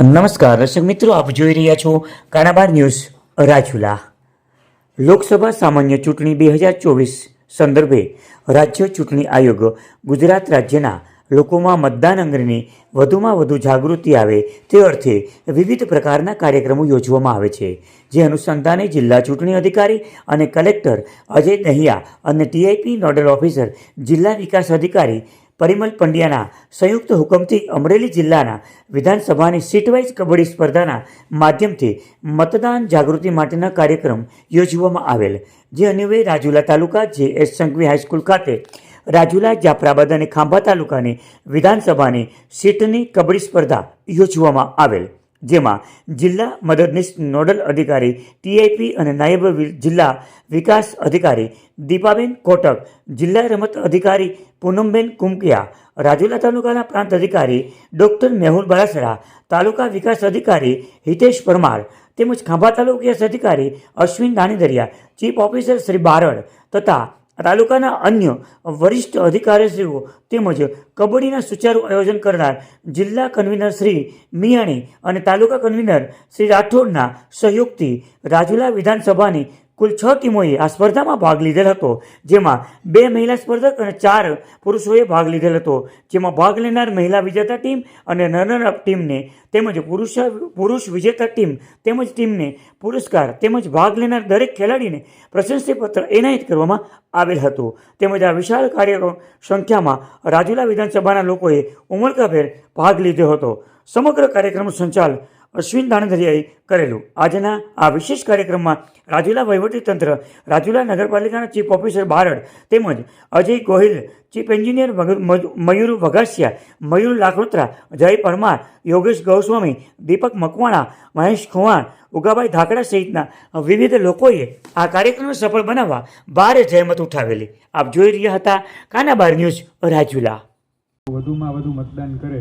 નમસ્કાર, દર્શક મિત્રો, આપ જોઈ રહ્યા છો કાણાબાર ન્યૂઝ, રાજુલા. લોકસભા સામાન્ય ચૂંટણી બે હજાર ચોવીસ સંદર્ભે રાજ્ય ચૂંટણી આયોગ ગુજરાત રાજ્યના લોકોમાં મતદાન અંગેની વધુમાં વધુ જાગૃતિ આવે તે અર્થે વિવિધ પ્રકારના કાર્યક્રમો યોજવામાં આવે છે. જે અનુસંધાને જિલ્લા ચૂંટણી અધિકારી અને કલેક્ટર અજય દહિયા અને ટીઆઈપી નોડલ ઓફિસર જિલ્લા વિકાસ અધિકારી પરિમલ પંડ્યાના સંયુક્ત હુકમથી અમરેલી જિલ્લાના વિધાનસભાની સીટવાઇઝ કબડ્ડી સ્પર્ધાના માધ્યમથી મતદાન જાગૃતિ માટેના કાર્યક્રમ યોજવામાં આવેલ, જે અન્વયે રાજુલા તાલુકા જે એસ સંઘવી હાઈસ્કૂલ ખાતે રાજુલા, જાફરાબાદ અને ખાંભા તાલુકાની વિધાનસભાની સીટની કબડ્ડી સ્પર્ધા યોજવામાં આવેલ. જેમાં જિલ્લા મદદનીશ નોડલ અધિકારી, ટીઆઈપી અને નાયબ જિલ્લા વિકાસ અધિકારી દીપાબેન કોટક, જિલ્લા રમત અધિકારી પૂનમબેન કુમકિયા રાજુલા તાલુકાના પ્રાંત અધિકારી ડૉક્ટર મેહુલ બાલાસરા, તાલુકા વિકાસ અધિકારી હિતેશ પરમાર, તેમજ ખાંભા તાલુકીય અધિકારી અશ્વિન દાણીદરિયા ચીફ ઓફિસર શ્રી બારડ તથા તાલુકાના અન્ય વરિષ્ઠ અધિકારીશ્રીઓ તેમજ કબડ્ડીના સુચારુ આયોજન કરનાર જિલ્લા કન્વીનર શ્રી મિયાણી અને તાલુકા કન્વીનર શ્રી રાઠોડના સહયોગથી રાજુલા વિધાનસભાની કુલ છ ટીમોએ આ સ્પર્ધામાં ભાગ લીધેલ હતો, જેમાં બે મહિલા સ્પર્ધક અને ચાર પુરુષોએ ભાગ લીધેલ હતો. જેમાં ભાગ લેનાર મહિલા વિજેતા ટીમ અને રનર અપ ટીમને તેમજ પુરુષ પુરુષ વિજેતા ટીમ તેમજ ટીમને પુરસ્કાર તેમજ ભાગ લેનાર દરેક ખેલાડીને પ્રશંસીપત્ર એનાયત કરવામાં આવેલ હતું. તેમજ આ વિશાળ કાર્યક્રમ સંખ્યામાં રાજુલા વિધાનસભાના લોકોએ ઉમળકાભેર ભાગ લીધો હતો. સમગ્ર કાર્યક્રમનું સંચાલ અશ્વિન દાણધરિયાએ કરેલું. આજના આ વિશેષ કાર્યક્રમમાં રાજુલા વહીવટીતંત્ર રાજુલા નગરપાલિકાના ચીફ ઓફિસર બારડ તેમજ અજય ગોહિલ, ચીફ એન્જિનિયર મયુર વઘાસિયા, મયુર લાખોત્રા જય પરમાર, યોગેશ ગૌસ્વામી, દીપક મકવાણા, મહેશ ખુવાણ, ઉગાભાઈ ધાકડા સહિતના વિવિધ લોકોએ આ કાર્યક્રમને સફળ બનાવવા ભારે જહેમત ઉઠાવેલી. આપ જોઈ રહ્યા હતા કાનાબાર ન્યૂઝ રાજુલા. વધુમાં વધુ મતદાન કરે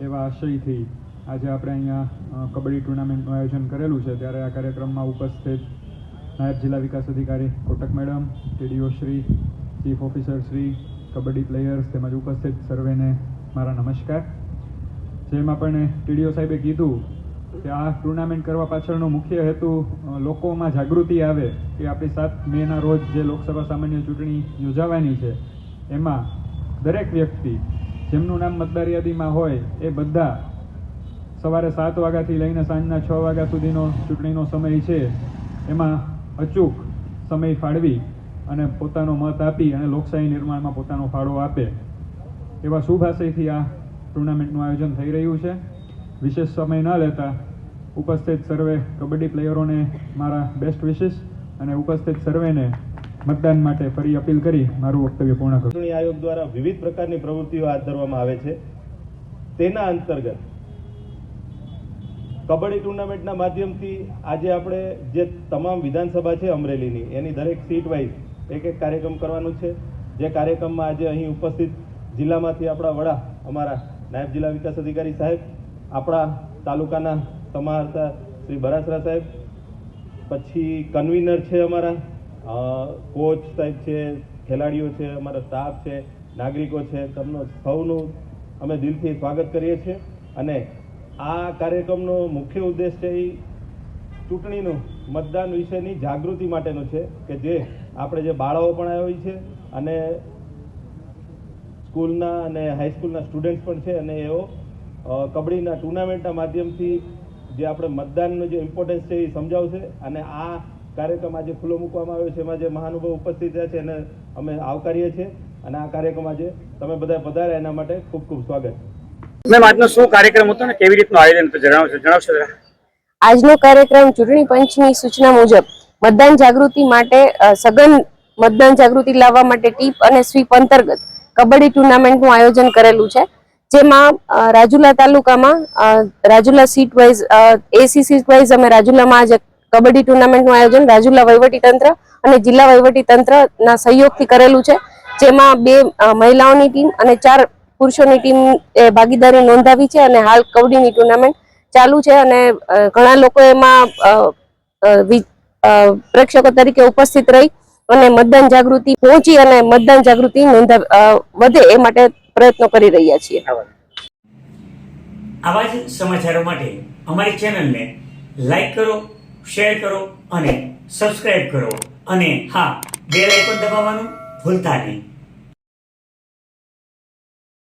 એવા આશયથી આજે આપણે અહીંયા કબડ્ડી ટુર્નામેન્ટનું આયોજન કરેલું છે. ત્યારે આ કાર્યક્રમમાં ઉપસ્થિત નાયબ જિલ્લા વિકાસ અધિકારી Kotak madam, TDO Shri, chief officer Shri, kabaddi players તેમજ ઉપસ્થિત સર્વેને મારા નમસ્કાર. જેમ આપણે ટીડીઓ સાહેબે કીધું કે આ ટુર્નામેન્ટ કરવા પાછળનો મુખ્ય હેતુ લોકોમાં જાગૃતિ આવે કે આપણી સાત મેના રોજ જે લોકસભા સામાન્ય ચૂંટણી યોજાવાની છે, એમાં દરેક વ્યક્તિ જેમનું નામ મતદાર યાદીમાં હોય એ બધા સવારે સાત વાગ્યાથી લઈને સાંજના છ વાગ્યા સુધીનો ચૂંટણીનો સમય છે. એમાં અચૂક સમય ફાળવી અને પોતાનો મત આપી અને લોકશાહી નિર્માણમાં પોતાનો ફાળો આપે. એવા શુભ આશયથી આ ટુર્નામેન્ટનું આયોજન થઈ રહ્યું છે. વિશેષ સમય ન લેતા ઉપસ્થિત સર્વે કબડ્ડી પ્લેયરોને મારા બેસ્ટ વિશેષ અને ઉપસ્થિત સર્વેને મતદાન માટે ફરી અપીલ કરી મારું વક્તવ્ય પૂર્ણ કરું. ચૂંટણી આયોગ દ્વારા વિવિધ પ્રકારની પ્રવૃત્તિઓ હાથ ધરવામાં આવે છે. તેના અંતર્ગત કબડ્ડી ટુર્નામેન્ટના માધ્યમથી આજે આપણે જે તમામ વિધાનસભા છે અમરેલીની, એની દરેક સીટ વાઇઝ એક એક કાર્યક્રમ કરવાનું છે. જે કાર્યક્રમમાં આજે અહીં ઉપસ્થિત જિલ્લામાંથી આપણા વડા, અમારા નાયબ જિલ્લા વિકાસ અધિકારી સાહેબ, આપણા તાલુકાના સમાહર્તા શ્રી બરાસરા સાહેબ, પછી કન્વીનર છે અમારા કોચ સાહેબ છે, ખેલાડીઓ છે, અમારા સ્ટાફ છે, નાગરિકો છે તમનો સૌનું અમે દિલથી સ્વાગત કરીએ છીએ. અને આ કાર્યક્રમનો મુખ્ય ઉદ્દેશ છે એ ચૂંટણીનું મતદાન વિશેની જાગૃતિ માટેનો છે કે જે આપણે જે બાળાઓ પણ આવી છે અને સ્કૂલના અને હાઈસ્કૂલના સ્ટુડન્ટ્સ પણ છે અને એઓ કબડ્ડીના ટુર્નામેન્ટના માધ્યમથી જે આપણે મતદાનનું જે ઇમ્પોર્ટન્સ છે એ સમજાવશે અને આ કાર્યક્રમ આજે ખુલ્લો મૂકવામાં આવ્યો છે. એમાં જે મહાનુભાવ ઉપસ્થિત રહ્યા છે એને અમે આવકારીએ છીએ અને આ કાર્યક્રમ આજે તમે બધા પધાર્યા એના માટે ખૂબ ખૂબ સ્વાગત. આજનો કાર્યક્રમ આજનો કાર્યક્રમ ચૂંટણી પંચની સૂચના મુજબ મતદાન જાગૃતિ માટે સઘન મતદાન જાગૃતિ લાવવા માટે ટીપ અને સ્વીપ અંતર્ગત કબડ્ડી ટુર્નામેન્ટનું આયોજન કરેલું છે. જેમાં રાજુલા તાલુકામાં Rajula seat wise AC seat wise અમે રાજુલામાં આજે કબડ્ડી ટુર્નામેન્ટનું આયોજન, રાજુલા વહીવટી તંત્ર અને જિલ્લા વહીવટી તંત્રના સહયોગથી કરેલું છે. જેમાં બે મહિલાઓની ટીમ અને ચાર પુરુષોની ટીમ, એ ભાગીદારી નોંધાવી છે અને હાલ કવડીની ટુર્નામેન્ટ ચાલુ છે અને ઘણા લોકો એમાં પ્રેક્ષકો તરીકે ઉપસ્થિત રહી અને મતદાન જાગૃતિ પહોંચી અને મતદાન જાગૃતિ નોંધા વધે એ માટે પ્રયત્નો કરી રહ્યા છીએ. આવા જ સમાચારો માટે અમારી ચેનલને લાઈક કરો, શેર કરો અને સબસ્ક્રાઇબ કરો. અને હા, બેલ આઇકોન દબાવવાનું ભૂલતા નહીં.